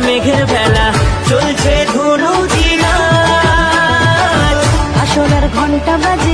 মেঘের বেলা চলছে ধনু আসলার ঘণ্টা বাজে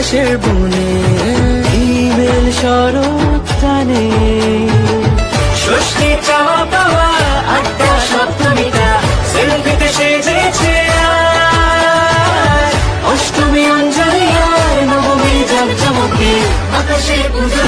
কাশের বনে, ইমেল শরৎ জানে ষষ্ঠী চাওয়া পাওয়া আড্ডা সেলফিতে সেজেছে অষ্টমী অঞ্জলি আর নবমী জমজমকে আকাশে পুজোর গন্ধ